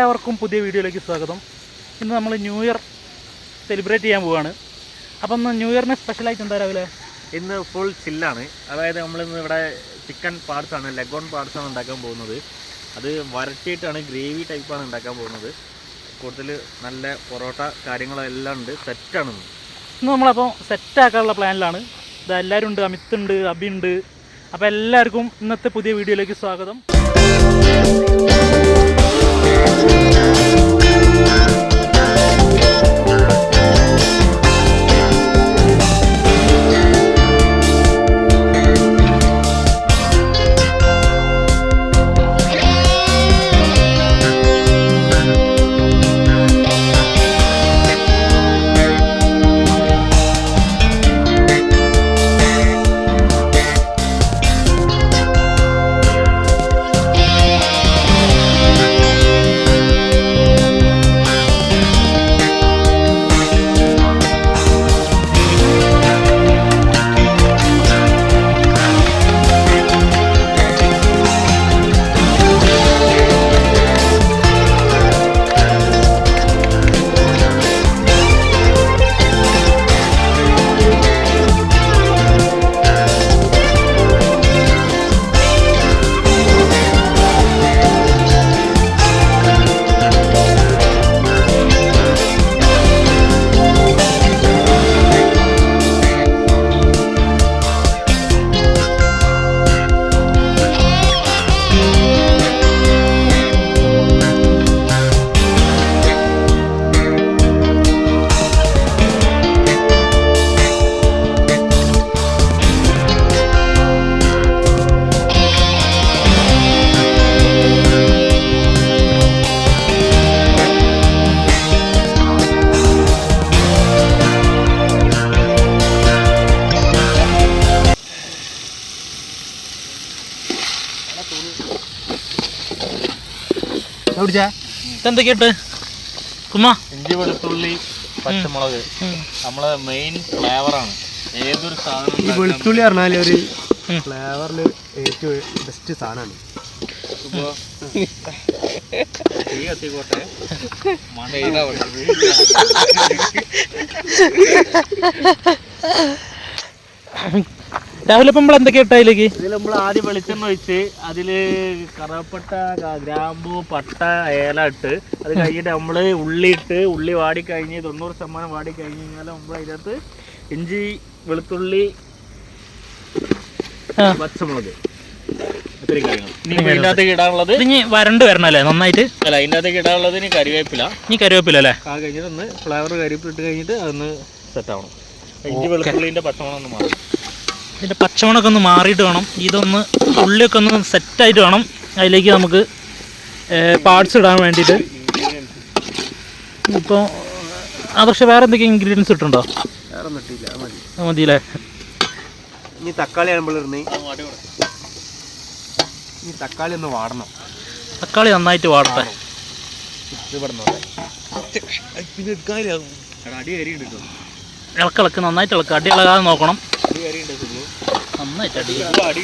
എല്ലാവർക്കും പുതിയ വീഡിയോയിലേക്ക് സ്വാഗതം. ഇന്ന് നമ്മൾ ന്യൂ ഇയർ സെലിബ്രേറ്റ് ചെയ്യാൻ പോവാണ്. അപ്പം ഇന്ന് ന്യൂ ഇയറിന് സ്പെഷ്യലായിട്ട് എന്താ രാവിലെ? ഇന്ന് ഫുൾ ചില്ലാണ് അതായത് നമ്മളിന്ന് ഇവിടെ ചിക്കൻ പാർട്സ് ആണ് ലെഗോൺ പാർട്സ് ആണ് ഉണ്ടാക്കാൻ പോകുന്നത്. അത് വരട്ടിയിട്ടാണ് ഗ്രേവി ടൈപ്പാണ് ഉണ്ടാക്കാൻ പോകുന്നത്. കൂടുതൽ നല്ല പൊറോട്ട കാര്യങ്ങളെല്ലാം ഉണ്ട്. സെറ്റാണ് ഇന്ന്. ഇന്ന് നമ്മളപ്പോൾ സെറ്റാക്കാനുള്ള പ്ലാനിലാണ് ഇത് എല്ലാവരും ഉണ്ട് അമിത് ഉണ്ട് അബി ഉണ്ട്. അപ്പോൾ എല്ലാവർക്കും ഇന്നത്തെ പുതിയ വീഡിയോയിലേക്ക് സ്വാഗതം. ഇതെന്തൊക്കെയിട്ട് കുമ്മ ഇഞ്ചി വെളുത്തുള്ളി പച്ചമുളക്. നമ്മളെ മെയിൻ ഫ്ലേവറാണ് ഏതൊരു ഈ വെളുത്തുള്ളി പറഞ്ഞാൽ ഒരു ഫ്ലേവറിൽ ഏറ്റവും ബെസ്റ്റ് സാധനമാണ് തീ അപ്പം നമ്മൾ എന്തൊക്കെ ഇട്ടാ അതിലേക്ക്? ഇതിൽ നമ്മൾ ആദ്യം വെളിച്ചെണ്ണ ഒഴിച്ച് അതിൽ കറവപ്പട്ട ഗ്രാമ്പു പട്ട ഏല ഇട്ട് അത് കഴിഞ്ഞിട്ട് നമ്മൾ ഉള്ളി ഇട്ട് ഉള്ളി വാടി കഴിഞ്ഞ് തൊണ്ണൂറ് ശതമാനം വാടി കഴിഞ്ഞ് കഴിഞ്ഞാൽ നമ്മൾ അതിനകത്ത് ഇഞ്ചി വെളുത്തുള്ളി പച്ചമുളക്. ഇനി ഇടാനുള്ളത് ഇതിനി വരണ്ട് വരണല്ലേ നന്നായിട്ട്? അല്ല ഇതിന്റെ അകത്തേക്ക് ഇടാനുള്ളത് ഇനി കറിവേപ്പില ഇനി കരുവേപ്പില അല്ലേ? ആ കഴിഞ്ഞിട്ട് ഒന്ന് ഫ്ലേവർ കരിവേപ്പില ഇട്ട് കഴിഞ്ഞിട്ട് അതൊന്ന് സെറ്റ് ആവണം. ഇഞ്ചി വെളുത്തുള്ളിന്റെ പച്ചമുളക് ഒന്ന് മാറും. ഇതിന്റെ പച്ചമണൊക്കെ ഒന്ന് മാറിയിട്ട് വേണം. ഇതൊന്ന് ഉള്ളിയൊക്കെ ഒന്ന് സെറ്റായിട്ട് വേണം. അതിലേക്ക് നമുക്ക് പാർട്സ് ഇടാൻ വേണ്ടിയിട്ട്. ഇപ്പോൾ ആ പക്ഷേ വേറെ എന്തൊക്കെയാണ് ഇൻഗ്രീഡിയൻസ് ഇട്ടുണ്ടോ വേറെ ഒന്നും ഇട്ടില്ല അത് മതി അത് ഇനി തക്കാളി ആകുമ്പോൾ ഇടുന്നേ. ഇനി തക്കാളി ഒന്ന് വാടണം. തക്കാളി നന്നായിട്ട് വാടട്ടെ. ഇളക്കിളക്ക് നന്നായിട്ട് ഇളക്കുക അടി ഇളകാതെ നോക്കണം. അടി ഉണ്ട് നന്നായിട്ട് അടി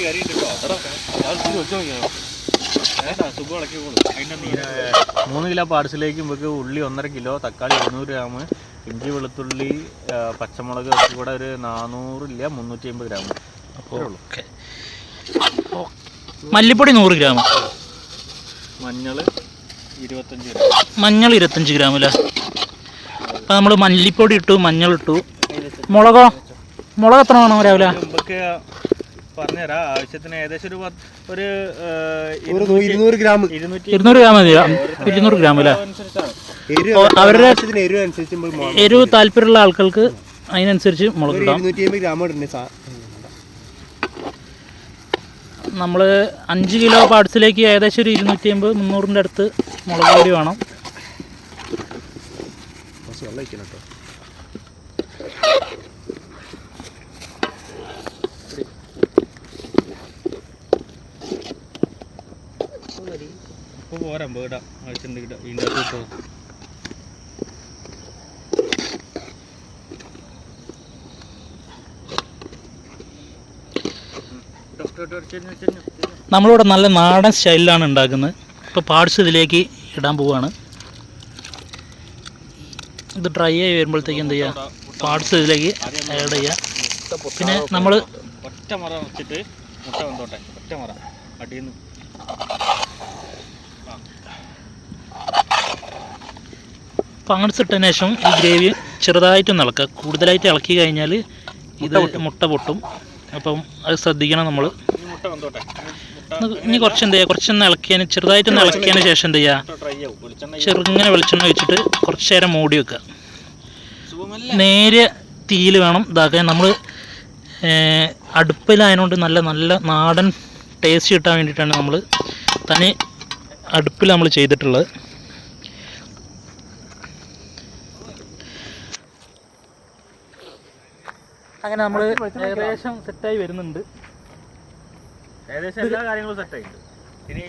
അടി മൂന്ന് കിലോ പാർസലേക്ക് നമുക്ക് ഉള്ളി ഒന്നര കിലോ തക്കാളി ഇരുന്നൂറ് ഗ്രാം ഇഞ്ചി വെളുത്തുള്ളി പച്ചമുളക് ഒക്കെ കൂടെ ഒരു നാനൂറില്ല മുന്നൂറ്റി അമ്പത് ഗ്രാം. മല്ലിപ്പൊടി നൂറ് ഗ്രാം. മഞ്ഞൾ ഇരുപത്തഞ്ച് ഗ്രാം. മഞ്ഞൾ ഇരുപത്തഞ്ച് ഗ്രാം അല്ലേ? അപ്പം നമ്മൾ മല്ലിപ്പൊടി ഇട്ടു മഞ്ഞൾ ഇട്ടു. മുളകോ? മുളക് എത്ര വേണം രാവിലെ? പറഞ്ഞുതരാം. ആവശ്യത്തിന് ഏകദേശം ഒരു ഒരു ഇരുന്നൂറ് ഗ്രാം. ഇരുന്നൂറ് ഗ്രാം മതി ഇരുന്നൂറ് ഗ്രാം അല്ലേ? അനുസരിച്ചാണ് എരിവ് അവരുടെ- എരിവ് അനുസരിച്ച് മുളക് എരിവ് താല്പര്യമുള്ള ആൾക്കാർക്ക് അതിനനുസരിച്ച് മുളക് ഇടാം. നമ്മൾ അഞ്ച് കിലോ പാർട്സിലേക്ക് ഏകദേശം ഒരു ഇരുന്നൂറ്റി അമ്പത് മുന്നൂറിന്റെ അടുത്ത് മുളക് പൊടി വേണം. വെള്ളം ഒഴിക്കണം പോരാം വീടാ പോരാ ഇടാം ഇട്ടോ നമ്മളിവിടെ നല്ല നാടൻ സ്റ്റൈലിലാണ് ഉണ്ടാക്കുന്നത്. ഇപ്പോൾ പാർട്സ് ഇതിലേക്ക് ഇടാൻ പോവുകയാണ് ഇത് ഡ്രൈ ആയി വരുമ്പോഴത്തേക്ക് എന്ത് ചെയ്യുക പാർട്സ് ഇതിലേക്ക് ആഡ് ചെയ്യുക പിന്നെ നമ്മൾ ഒറ്റ മറ വെച്ചിട്ട് മുട്ട വന്നോട്ടെ ഒറ്റ മറ. അടിയിൽ നിന്ന് ഇട്ടതിന് ശേഷം ഈ ഗ്രേവി ചെറുതായിട്ടൊന്ന് ഇളക്കുക കൂടുതലായിട്ട് ഇളക്കി കഴിഞ്ഞാൽ ഇത് മുട്ട പൊട്ടും. അപ്പം അത് ശ്രദ്ധിക്കണം നമ്മൾ ഇനി കുറച്ച് എന്ത് ചെയ്യുക കുറച്ചൊന്ന് ഇളക്കിയതിന് ചെറുതായിട്ടൊന്ന് ഇളക്കിയതിന് ശേഷം എന്ത് ചെയ്യുക ചെറുങ്ങനെ വെളിച്ചെണ്ണ വെച്ചിട്ട് കുറച്ച് നേരം മൂടി വെക്കുക. നേരെ തീയിൽ വേണം ഇതാക്കാൻ. നമ്മൾ അടുപ്പിലായതുകൊണ്ട് നല്ല നല്ല നാടൻ ടേസ്റ്റ് കിട്ടാൻ വേണ്ടിയിട്ടാണ് നമ്മൾ തനി അടുപ്പിൽ നമ്മൾ ചെയ്തിട്ടുള്ളത്. അങ്ങനെ നമ്മൾ ഏകദേശം ആയി വരുന്നുണ്ട്. ഏകദേശം എല്ലാ കാര്യങ്ങളും സെറ്റ് ആയിട്ടുണ്ട്. ഇനി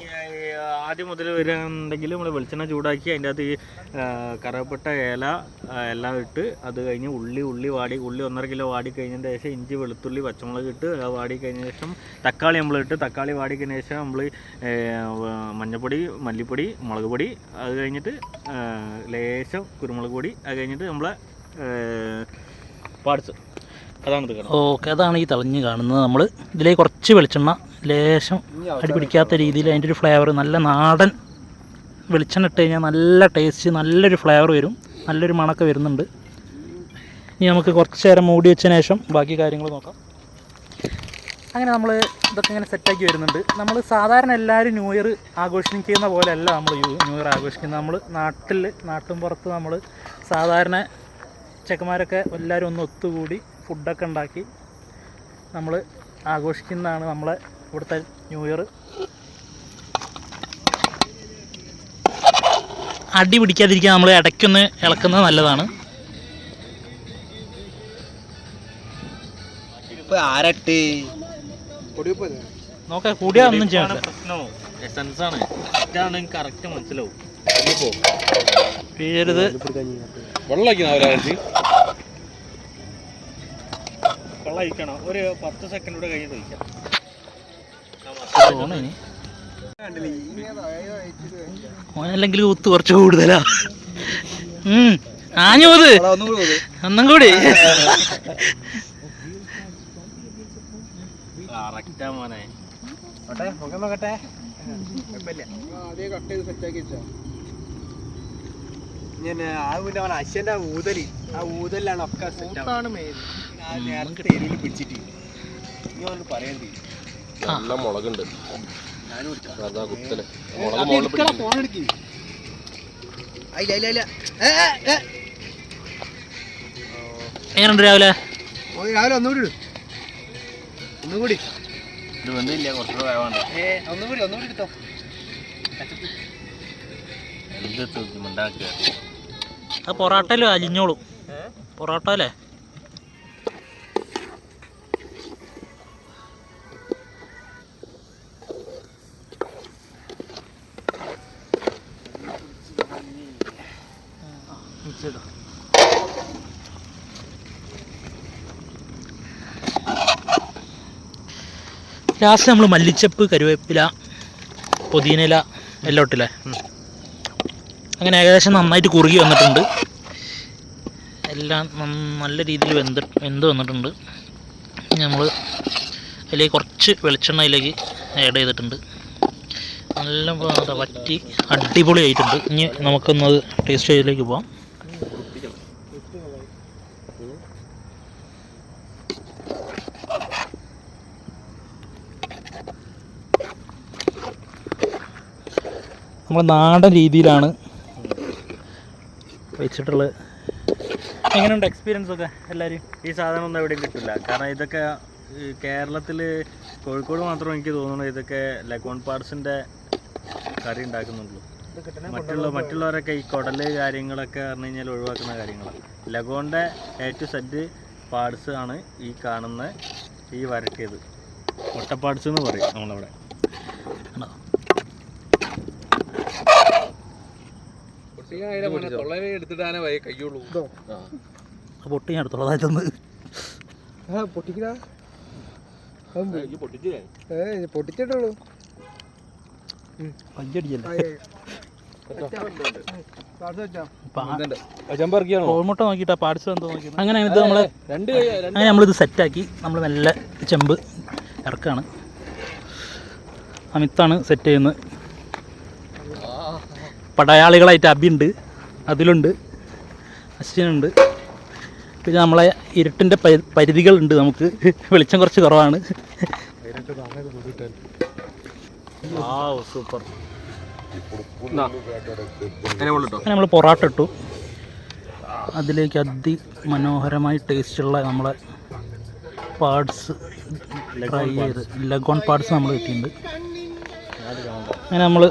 ആദ്യം മുതൽ വരികയാണെന്നുണ്ടെങ്കിൽ നമ്മൾ വെളിച്ചെണ്ണ ചൂടാക്കി അതിന്റെ അകത്ത് ഈ കറവപ്പെട്ട ഏല എല്ലാം ഇട്ട് അത് കഴിഞ്ഞ് ഉള്ളി ഉള്ളി വാടി ഉള്ളി ഒന്നര കിലോ വാടി കഴിഞ്ഞതിന് ശേഷം ഇഞ്ചി വെളുത്തുള്ളി പച്ചമുളക് ഇട്ട് അത് വാടി കഴിഞ്ഞ ശേഷം തക്കാളി നമ്മൾ ഇട്ട് തക്കാളി വാടി കഴിഞ്ഞ ശേഷം നമ്മൾ മഞ്ഞൾപ്പൊടി മല്ലിപ്പൊടി മുളക് പൊടി അത് കഴിഞ്ഞിട്ട് ലേശം കുരുമുളക് പൊടി അത് കഴിഞ്ഞിട്ട് നമ്മളെ പാർട്സ് അതാണ് ഓക്കെ അതാണ് ഈ തെളിഞ്ഞ് കാണുന്നത്. നമ്മൾ ഇതിലേക്ക് കുറച്ച് വെളിച്ചെണ്ണ ലേശം അടിപിടിക്കാത്ത രീതിയിൽ അതിന്റെ ഒരു ഫ്ലേവർ നല്ല നാടൻ വെളിച്ചെണ്ണ ഇട്ട് കഴിഞ്ഞാൽ നല്ല ടേസ്റ്റ് നല്ലൊരു ഫ്ലേവർ വരും. നല്ലൊരു മണമൊക്കെ വരുന്നുണ്ട്. ഇനി നമുക്ക് കുറച്ച് നേരം മൂടി വെച്ചതിന് ശേഷം ബാക്കി കാര്യങ്ങൾ നോക്കാം. അങ്ങനെ നമ്മൾ ഇതൊക്കെ ഇങ്ങനെ സെറ്റാക്കി വരുന്നുണ്ട്. നമ്മൾ സാധാരണ എല്ലാവരും ന്യൂ ഇയർ ആഘോഷിക്കുന്ന പോലെയല്ല നമ്മൾ ന്യൂ ഇയർ ആഘോഷിക്കുന്നത്. നമ്മൾ നാട്ടിൽ നാട്ടും പുറത്ത് നമ്മൾ സാധാരണ ചെക്കന്മാരൊക്കെ എല്ലാവരും ഒന്ന് ഒത്തുകൂടി ഫുഡൊക്കെ ഉണ്ടാക്കി നമ്മൾ ആഘോഷിക്കുന്നതാണ് നമ്മളെ ഇവിടുത്തെ ന്യൂ ഇയർ അടി പിടിക്കാതിരിക്കാൻ നമ്മൾ ഇടയ്ക്കൊന്ന് ഇളക്കുന്നത് നല്ലതാണ്. നോക്കാം കൂടിയാ ഒന്നും ചെയ്യാൻ ഇതാണ് എസൻസ് ആണ്. ഇതാണ് കറക്റ്റ് മനസ്സിലാവും. വീഴരുത് വെള്ളം ഒഴിക്കണം ഒരു പത്ത് സെക്കൻഡ് കൂടെ കഴിഞ്ഞിട്ട് ഒഴിക്കാം. ഓനല്ലെങ്കിൽ കുത്ത് കുറച്ച് കൂടുതലാ. ഉം, ആഞ്ഞു പോത്. ഒന്നും കൂടി മോനെ. മുഖം നോക്കട്ടെ. ഞാൻ ആ പിന്നെ അവൻ അശ്വന്റെ ആ ഊതൽ. ആ ഊതലാണ് ഒക്കെ സെറ്റാണ് നേരത്തെ എരിയിൽ പിടിച്ചിട്ട്. നല്ല മുളകുണ്ട്. ഫോൺ എടുക്കി. എങ്ങനെയുണ്ട് രാവിലെ? രാവിലെ ഒന്നുകൂടി ഇടും. ഒന്നുകൂടി ഇത് വന്നില്ല കുറച്ചുകൂടെ ഏ എടുത്തോ. എന്ത് തൂക്കിമുണ്ടാക്കുക ആ പൊറാട്ടയിലും അലിഞ്ഞോളും. പൊറോട്ട അല്ലേ? ലാസ്റ്റ് നമ്മൾ മല്ലിച്ചപ്പ് കരുവേപ്പില പുതിനയില എല്ലാം ഇട്ടില്ലേ? അങ്ങനെ ഏകദേശം നന്നായിട്ട് കുറുകി വന്നിട്ടുണ്ട്. എല്ലാം നല്ല രീതിയിൽ വെന്ത് വെന്ത് വന്നിട്ടുണ്ട്. നമ്മൾ അതിലേക്ക് കുറച്ച് വെളിച്ചെണ്ണ അതിലേക്ക് ആഡ് ചെയ്തിട്ടുണ്ട്. നല്ല വറ്റി വറ്റി അടിപൊളിയായിട്ടുണ്ട്. ഇനി നമുക്കൊന്നത് ടേസ്റ്റ് ചെയ്തിലേക്ക് പോവാം. നമ്മൾ നാടൻ രീതിയിലാണ് വെച്ചിട്ടുള്ളത് എങ്ങനെയുണ്ട് എക്സ്പീരിയൻസ് ഒക്കെ എല്ലാവരും? ഈ സാധനം ഒന്നും എവിടെയും കിട്ടില്ല. കാരണം ഇതൊക്കെ കേരളത്തിൽ കോഴിക്കോട് മാത്രം എനിക്ക് തോന്നുന്നു ഇതൊക്കെ ലഗോൺ പാർട്സിന്റെ കറി ഉണ്ടാക്കുന്നുള്ളൂ. മറ്റുള്ള മറ്റുള്ളവരൊക്കെ ഈ കുടൽ കാര്യങ്ങളൊക്കെ പറഞ്ഞു കഴിഞ്ഞാൽ ഒഴിവാക്കുന്ന കാര്യങ്ങളാണ്. ലഗോണിന്റെ ടു സെറ്റ് പാർട്സ് ആണ് ഈ കാണുന്ന ഈ വരട്ടിയത്. മുട്ടപ്പാർട്സ് എന്ന് പറയും നമ്മളവിടെ. എടുത്തിട്ടാനേ കയ്യുള്ളൂ. പൊട്ടി ഞാൻ പൊട്ടിക്കടാ. പൊട്ടിച്ചിട്ടുള്ളൂ. പാർട്സ് എന്തോ നോക്കി അങ്ങനെ ഇത് രണ്ട് അങ്ങനെ നമ്മളിത് സെറ്റാക്കി. നമ്മൾ നല്ല ചെമ്പ് ഇറക്കാണ്. അമിത്താണ് സെറ്റ് ചെയ്യുന്നത്. പടയാളികളായിട്ട് അബിയുണ്ട് അതിലുണ്ട് അശ്വിനുണ്ട് പിന്നെ നമ്മളെ ഇരുട്ടിന്റെ പരി പരിധികളുണ്ട് നമുക്ക്. വെളിച്ചം കുറച്ച് കുറവാണ്. സൂപ്പർ. നമ്മൾ പൊറാട്ട ഇട്ടു. അതിലേക്ക് അതിമനോഹരമായി ടേസ്റ്റുള്ള നമ്മളെ പാർട്സ് ട്രൈ ചെയ്ത്. ലഗോൺ പാർട്സ് നമ്മൾ കിട്ടിയിട്ടുണ്ട്. അങ്ങനെ നമ്മൾ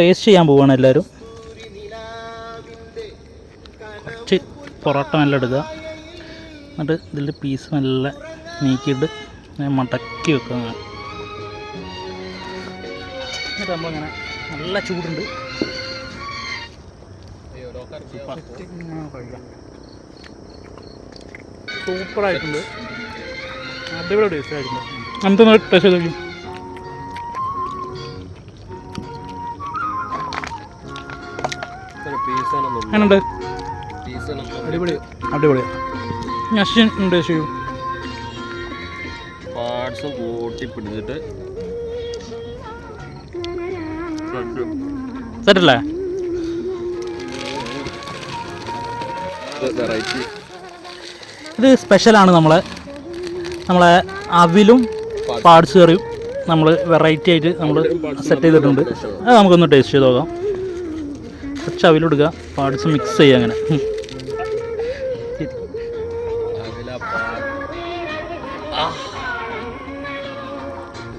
ടേസ്റ്റ് ചെയ്യാൻ പോവുകയാണ് എല്ലാവരും. കുറച്ച് പൊറോട്ട നല്ല എടുക്കുക എന്നിട്ട് ഇതിൽ പീസ് നല്ല നീക്കിയിട്ട് ഞാൻ മടക്കി വെക്കുക എന്നിട്ട് നമ്മളിങ്ങനെ നല്ല ചൂടുണ്ട്. സൂപ്പറായിട്ടുണ്ട് അടിപൊളി ടേസ്റ്റ് ആയിട്ടുണ്ട്. എന്തൊന്ന് ടേസ്റ്റ് ചെയ്ത് നോക്കി എങ്ങനെയുണ്ട്? അടിപൊളി. അടിപൊളി. അശ്വിൻ ഉണ്ട് ചെയ്യൂ പാർട്സും കൂട്ടി പിടിച്ചിട്ട് സെറ്റല്ലേ? ഇത് സ്പെഷ്യലാണ് നമ്മളെ. നമ്മളെ അവിലും പാർട്സ് കറിയും നമ്മൾ വെറൈറ്റി ആയിട്ട് നമ്മൾ സെറ്റ് ചെയ്തിട്ടുണ്ട്. അത് നമുക്കൊന്ന് ടേസ്റ്റ് ചെയ്ത് നോക്കാം. കുറച്ച് അവിലെടുക്കുക പാർട്സ് മിക്സ് ചെയ്യുക അങ്ങനെ.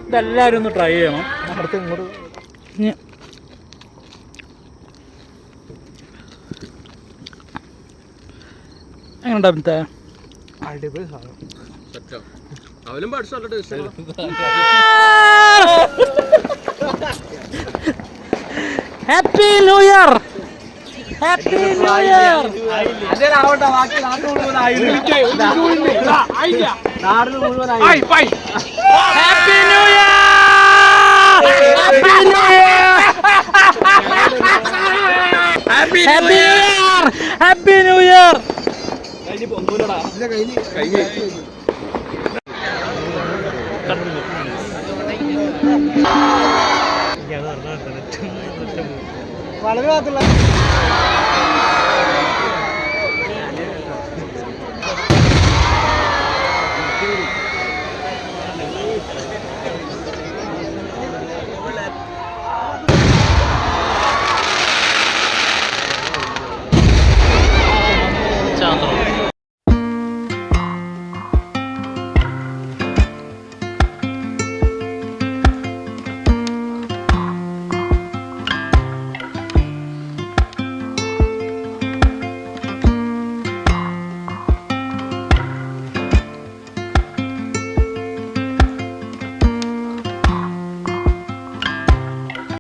ഇതെല്ലാവരും ഒന്ന് ട്രൈ ചെയ്യണം. അടുത്ത് ഇങ്ങോട്ട്. അടിപൊളി സാധനം. സെറ്റോ അവനും പാർട്സ് നല്ല taste happy new year happy new year അതേലാവട്ടെ ബാക്കി നാട്ടിൽ മുഴുവൻ ആയില്ല നാടിന് മുഴുവൻ ആയി. Happy new year happy new year happy new year happy new year കഴിഞ്ഞ വളരെ ഭാഗത്തുള്ള